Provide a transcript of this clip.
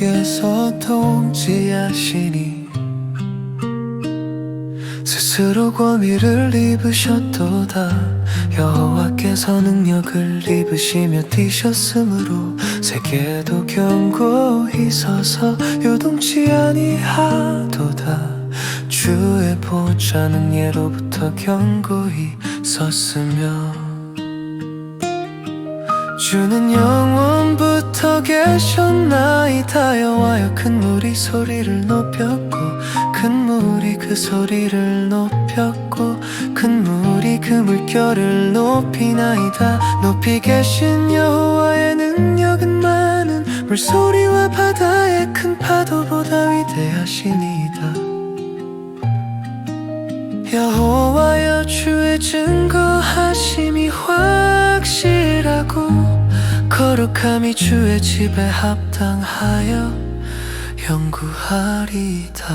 속에서 통치하시니 스스로 권위를 입으셨도다. 여호와께서 능력을 입으시며 뛰셨으므로 세계도 견고히 서서 요동치 아니하도다. 주의 보좌는 예로부터 견고히 섰으며 주는 영원부터 계셨나이다 여호와여 큰 물이 소리를 높였고 큰 물이 그 소리를 높였고 큰 물이 그 물결을 높이나이다. 높이 계신 여호와의 능력은 많은 물소리와 바다의 큰 파도보다 위대하시니이다. 여호와여 주의 증거하심이 확실하고 거룩함이 주의 집에 합당하여 영구하리다